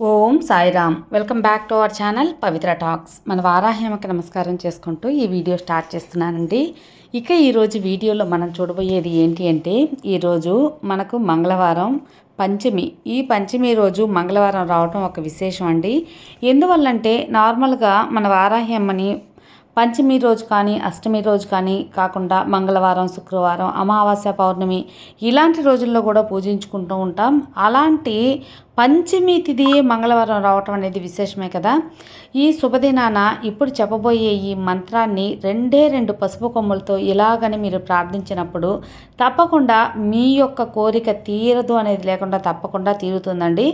Om Sairam. Welcome back to our channel Pavitra talks. మన వారాహ్యమకి నమస్కారం చేసుకుంటూ ఈ వీడియో స్టార్ట్ చేస్తున్నానండి. ఇక ఈరోజు వీడియోలో మనం చూడబోయేది ఏంటి అంటే ఈరోజు మనకు మంగళవారం పంచమి. ఈ పంచమి రోజు మంగళవారం రావడం ఒక విశేషం అండి. ఎందువల్లంటే నార్మల్గా మన వారాహ్యమ్మని పంచమి రోజు కానీ అష్టమి రోజు కానీ కాకుండా మంగళవారం శుక్రవారం అమావాస్య పౌర్ణమి ఇలాంటి రోజుల్లో కూడా పూజించుకుంటూ ఉంటాం. అలాంటి పంచమి తిథి మంగళవారం రావటం అనేది విశేషమే కదా? ఈ శుభదినాన ఇప్పుడు చెప్పబోయే ఈ మంత్రాన్ని రెండే రెండు పసుపు కొమ్ములతో ఇలాగని మీరు ప్రార్థించినప్పుడు తప్పకుండా మీ యొక్క కోరిక తీరదు అనేది లేకుండా తప్పకుండా తీరుతుందండి.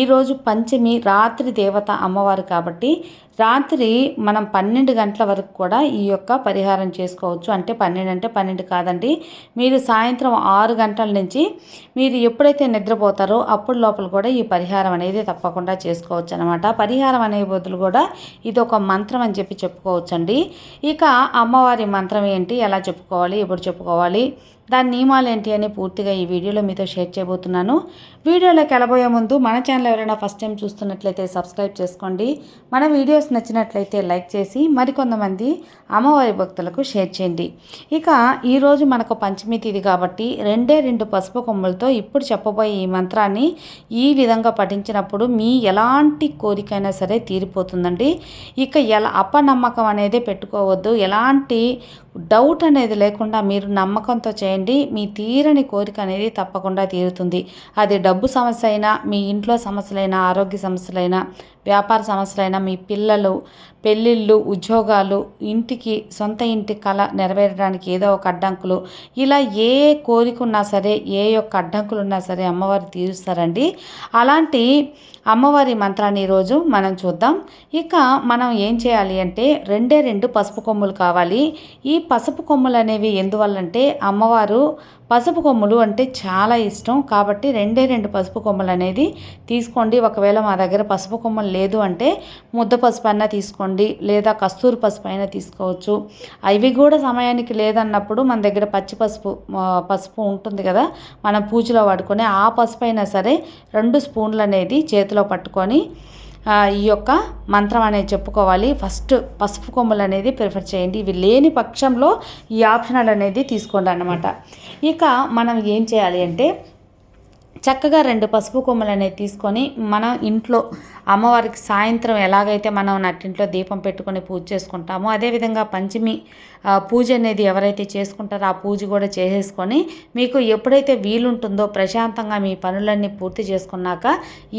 ఈరోజు పంచమి రాత్రి దేవత అమ్మవారు కాబట్టి రాత్రి మనం పన్నెండు గంటల వరకు కూడా ఈ యొక్క పరిహారం చేసుకోవచ్చు. అంటే పన్నెండు అంటే పన్నెండు కాదండి. మీరు సాయంత్రం ఆరు గంటల నుంచి మీరు ఎప్పుడైతే నిద్రపోతారో అప్పుడు లోపల కూడా ఈ పరిహారం అనేది తప్పకుండా చేసుకోవచ్చు అనమాట పరిహారం అనే బదులు కూడా ఇది ఒక మంత్రం అని చెప్పి చెప్పుకోవచ్చండి. ఇక అమ్మవారి మంత్రం ఏంటి? ఎలా చెప్పుకోవాలి? ఎప్పుడు చెప్పుకోవాలి? దాని నియమాలు ఏంటి అని పూర్తిగా ఈ వీడియోలో మీతో షేర్ చేయబోతున్నాను. వీడియోలోకి వెళ్ళబోయే ముందు మన ఛానల్ ఎవరైనా ఫస్ట్ టైం చూస్తున్నట్లయితే సబ్స్క్రైబ్ చేసుకోండి. మన వీడియోస్ నచ్చినట్లయితే లైక్ చేసి మరికొంతమంది అమ్మవారి భక్తులకు షేర్ చేయండి. ఇక ఈరోజు మనకు పంచమి తిథి కాబట్టి రెండే రెండు పసుపు కొమ్ములతో ఇప్పుడు చెప్పబోయే ఈ మంత్రాన్ని ఈ విధంగా పఠించినప్పుడు మీ ఎలాంటి కోరికైనా సరే తీరిపోతుందండి. ఇక ఎలా అపనమ్మకం అనేది పెట్టుకోవద్దు. ఎలాంటి డౌట్ అనేది లేకుండా మీరు నమ్మకంతో చేయండి. మీ తీరని కోరిక అనేది తప్పకుండా తీరుతుంది. అది డబ్బు సమస్య అయినా మీ ఇంట్లో సమస్యలైనా ఆరోగ్య సమస్యలైనా వ్యాపార సమస్యలైనా మీ పిల్లలు పెళ్ళిళ్ళు ఉద్యోగాలు ఇంటికి సొంత ఇంటి కళ నెరవేరడానికి ఏదో ఒక అడ్డంకులు ఇలా ఏ కోరిక ఉన్నా సరే ఏ యొక్క అడ్డంకులు ఉన్నా సరే అమ్మవారు తీరుస్తారండి. అలాంటి అమ్మవారి మంత్రాన్ని ఈరోజు మనం చూద్దాం. ఇక మనం ఏం చేయాలి అంటే రెండే రెండు పసుపు కొమ్ములు కావాలి. ఈ పసుపు కొమ్ములు అనేవి ఎందువల్లంటే అమ్మవారు పసుపు కొమ్ములు అంటే చాలా ఇష్టం. కాబట్టి రెండే రెండు పసుపు కొమ్మలు అనేది తీసుకోండి. ఒకవేళ మా దగ్గర పసుపు కొమ్మలు లేదు అంటే ముద్ద పసుపు అయినా తీసుకోండి. లేదా కస్తూరి పసుపు అయినా తీసుకోవచ్చు. అవి కూడా సమయానికి లేదన్నప్పుడు మన దగ్గర పచ్చి పసుపు పసుపు ఉంటుంది కదా మనం పూజలో వాడుకొని ఆ పసుపు అయినా సరే రెండు స్పూన్లు అనేది చేతిలో పట్టుకొని ఈ యొక్క మంత్రం అనేది చెప్పుకోవాలి. ఫస్ట్ పసుపు కొమ్ములు అనేది ప్రిఫర్ చేయండి. ఇవి లేని పక్షంలో ఈ ఆప్షనల్ అనేది తీసుకోండి అన్నమాట. ఇక మనం ఏం చేయాలి అంటే చక్కగా రెండు పసుపు కొమ్మలు అనేది తీసుకొని మనం ఇంట్లో అమ్మవారికి సాయంత్రం ఎలాగైతే మనం నట్టింట్లో దీపం పెట్టుకొని పూజ చేసుకుంటామో అదేవిధంగా పంచమి పూజ అనేది ఎవరైతే చేసుకుంటారో ఆ పూజ కూడా చేసేసుకొని మీకు ఎప్పుడైతే వీలుంటుందో ప్రశాంతంగా మీ పనులన్నీ పూర్తి చేసుకున్నాక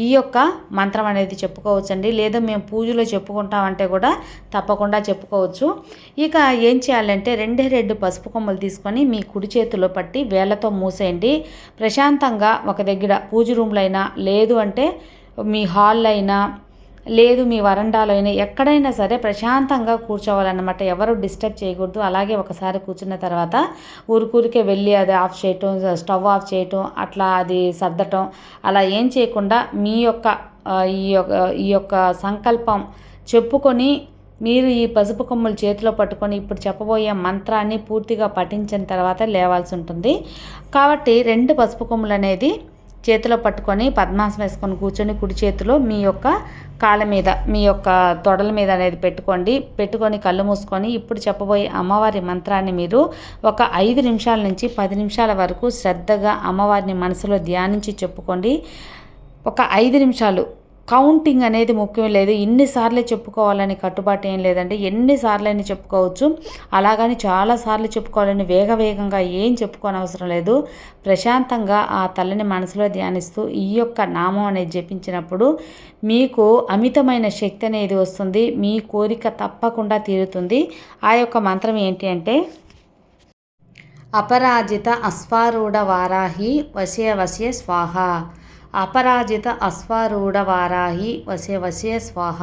ఈ యొక్క మంత్రం అనేది చెప్పుకోవచ్చండి. లేదా మేము పూజలో చెప్పుకుంటామంటే కూడా తప్పకుండా చెప్పుకోవచ్చు. ఇక ఏం చేయాలంటే రెండే రెండు పసుపు కొమ్మలు తీసుకొని మీ కుడి చేతిలో పట్టి వేళ్ళతో మూసేయండి. ప్రశాంతంగా ఒక దగ్గర పూజ రూమ్లో అయినా లేదు అంటే మీ హాల్ అయినా లేదు మీ వరండాలో అయినా ఎక్కడైనా సరే ప్రశాంతంగా కూర్చోవాలన్నమాట. ఎవరు డిస్టర్బ్ చేయకూడదు. అలాగే ఒకసారి కూర్చున్న తర్వాత ఊరికూరికే వెళ్ళి అది ఆఫ్ చేయటం స్టవ్ ఆఫ్ చేయటం అట్లా అది సర్దటం అలా ఏం చేయకుండా మీ యొక్క ఈ యొక్క ఈ యొక్క సంకల్పం చెప్పుకొని మీరు ఈ పసుపు కొమ్ములు చేతిలో పట్టుకొని ఇప్పుడు చెప్పబోయే మంత్రాన్ని పూర్తిగా పఠించిన తర్వాత లేవాల్సి ఉంటుంది. కాబట్టి రెండు పసుపు కొమ్ములు అనేది చేతిలో పట్టుకొని పద్మాసం వేసుకొని కూర్చొని కుడి చేతిలో మీ యొక్క కాళ్ళ మీద మీ యొక్క తొడల మీద అనేది పెట్టుకోండి. పెట్టుకొని కళ్ళు మూసుకొని ఇప్పుడు చెప్పబోయే అమ్మవారి మంత్రాన్ని మీరు ఒక ఐదు నిమిషాల నుంచి పది నిమిషాల వరకు శ్రద్ధగా అమ్మవారిని మనసులో ధ్యానించి చెప్పుకోండి. ఒక ఐదు నిమిషాలు కౌంటింగ్ అనేది ముఖ్యం లేదు. ఇన్నిసార్లు చెప్పుకోవాలని కట్టుబాటు ఏం లేదండి. ఎన్నిసార్లు చెప్పుకోవచ్చు. అలాగని చాలాసార్లు చెప్పుకోవాలని వేగ వేగంగా ఏం చెప్పుకోని అవసరం లేదు. ప్రశాంతంగా ఆ తల్లిని మనసులో ధ్యానిస్తూ ఈ యొక్క నామం అనేది జపించినప్పుడు మీకు అమితమైన శక్తి అనేది వస్తుంది. మీ కోరిక తప్పకుండా తీరుతుంది. ఆ యొక్క మంత్రం ఏంటి అంటే అపరాజిత అశ్వారూఢ వారాహి వశయ వశయ స్వాహ. అపరాజిత అశ్వారూఢ వారాహి వశే వశే స్వాహ.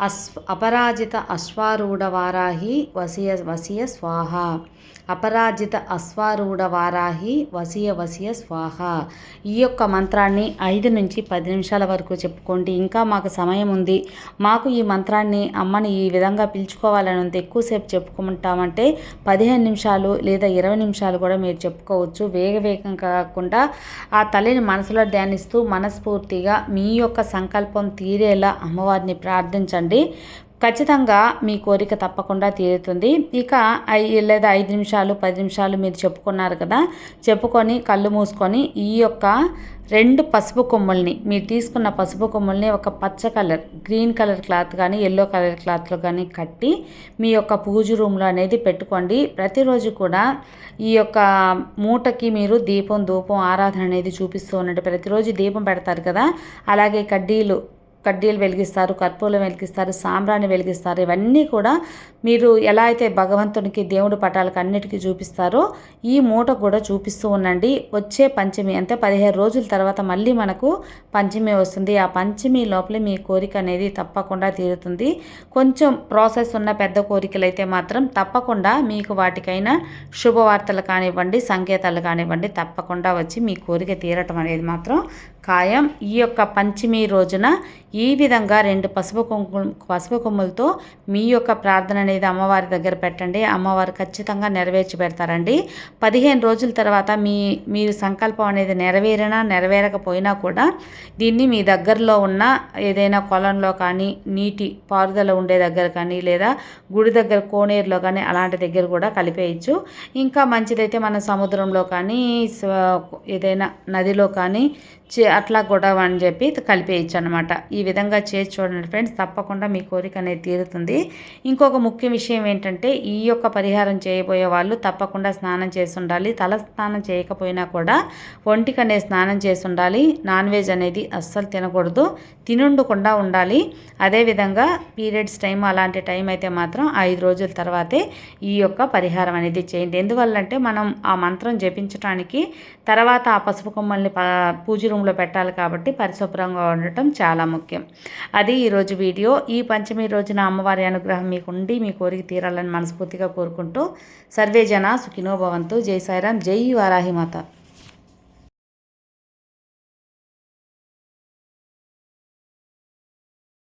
అస్ అపరాజిత అశ్వారూఢ వారాహి వసియ వసియ స్వాహ. అపరాజిత అశ్వారూఢ వారాహి వసియ వసియ స్వాహ. ఈ యొక్క మంత్రాన్ని ఐదు నుంచి పది నిమిషాల వరకు చెప్పుకోండి. ఇంకా మాకు సమయం ఉంది. మాకు ఈ మంత్రాన్ని అమ్మని ఈ విధంగా పిలుచుకోవాలని ఉంది. ఎక్కువసేపు చెప్పుకుంటామంటే పదిహేను నిమిషాలు లేదా ఇరవై నిమిషాలు కూడా మీరు చెప్పుకోవచ్చు. వేగవేగం కాకుండా ఆ తల్లిని మనసులో ధ్యానిస్తూ మనస్ఫూర్తిగా మీ యొక్క సంకల్పం తీరేలా అమ్మవారిని ప్రార్థించండి. ఖచ్చితంగా మీ కోరిక తప్పకుండా తీరుతుంది. ఇక ఐ లేదా ఐదు నిమిషాలు పది నిమిషాలు మీరు చెప్పుకున్నారు కదా చెప్పుకొని కళ్ళు మూసుకొని ఈ యొక్క రెండు పసుపు కొమ్ముల్ని మీరు తీసుకున్న పసుపు కొమ్ముల్ని ఒక పచ్చ కలర్ గ్రీన్ కలర్ క్లాత్ కానీ ఎల్లో కలర్ క్లాత్లో కానీ కట్టి మీ యొక్క పూజ రూమ్లో అనేది పెట్టుకోండి. ప్రతిరోజు కూడా ఈ యొక్క మూటకి మీరు దీపం ధూపం ఆరాధన అనేది చూపిస్తూ ఉండండి. ప్రతిరోజు దీపం పెడతారు కదా అలాగే కడ్డీలు కడ్డీలు వెలిగిస్తారు కర్పూరం వెలిగిస్తారు సాంబ్రాన్ని వెలిగిస్తారు. ఇవన్నీ కూడా మీరు ఎలా అయితే భగవంతునికి దేవుడు పటాలకు అన్నిటికీ చూపిస్తారో ఈ మూట కూడా చూపిస్తూ ఉండండి. వచ్చే పంచమి అంటే పదిహేను రోజుల తర్వాత మళ్ళీ మనకు పంచమి వస్తుంది. ఆ పంచమి లోపల మీ కోరిక అనేది తప్పకుండా తీరుతుంది. కొంచెం ప్రాసెస్ ఉన్న పెద్ద కోరికలు అయితే మాత్రం తప్పకుండా మీకు వాటికైనా శుభవార్తలు కానివ్వండి సంకేతాలు కానివ్వండి తప్పకుండా వచ్చి మీ కోరిక తీరటం అనేది మాత్రం ఖాయం. ఈ యొక్క పంచమి రోజున ఈ విధంగా రెండు పసుపు కుంకుమ పసుపు కొమ్ములతో మీ యొక్క ప్రార్థన అనేది అమ్మవారి దగ్గర పెట్టండి. అమ్మవారు ఖచ్చితంగా నెరవేర్చి పెడతారండి. పదిహేను రోజుల తర్వాత మీ మీరు సంకల్పం అనేది నెరవేరినా నెరవేరకపోయినా కూడా దీన్ని మీ దగ్గరలో ఉన్న ఏదైనా కొలంలో కానీ నీటి పారుదల ఉండే దగ్గర కానీ లేదా గుడి దగ్గర కోనేరులో కానీ అలాంటి దగ్గర కూడా కలిపేయచ్చు. ఇంకా మంచిదైతే మన సముద్రంలో కానీ ఏదైనా నదిలో కానీ అట్లా కూడా అని చెప్పి కలిపేయచ్చు అనమాట ఈ విధంగా చేసి చూడండి ఫ్రెండ్స్ తప్పకుండా మీ కోరిక అనేది తీరుతుంది. ఇంకొక ముఖ్య విషయం ఏంటంటే ఈ యొక్క పరిహారం చేయబోయే వాళ్ళు తప్పకుండా స్నానం చేసి ఉండాలి. తల స్నానం చేయకపోయినా కూడా ఒంటికి అనేది స్నానం చేసి ఉండాలి. నాన్ వెజ్ అనేది అస్సలు తినకూడదు. తినుండకుండా ఉండాలి. అదేవిధంగా పీరియడ్స్ టైం అలాంటి టైం అయితే మాత్రం ఐదు రోజుల తర్వాతే ఈ యొక్క పరిహారం అనేది చేయండి. ఎందువల్లంటే మనం ఆ మంత్రం జపించడానికి తర్వాత ఆ పసుపు కొమ్మల్ని పూజ రూమ్లో పెట్టాలి కాబట్టి పరిశుభ్రంగా ఉండటం చాలా ముఖ్యం. అది ఈరోజు వీడియో. ఈ పంచమి రోజున అమ్మవారి అనుగ్రహం మీకు ఉండి మీ కోరిక తీరాలని మనస్ఫూర్తిగా కోరుకుంటూ సర్వే జన సుఖినోభవంతు జై సాయిరాం జై వారాహిమాత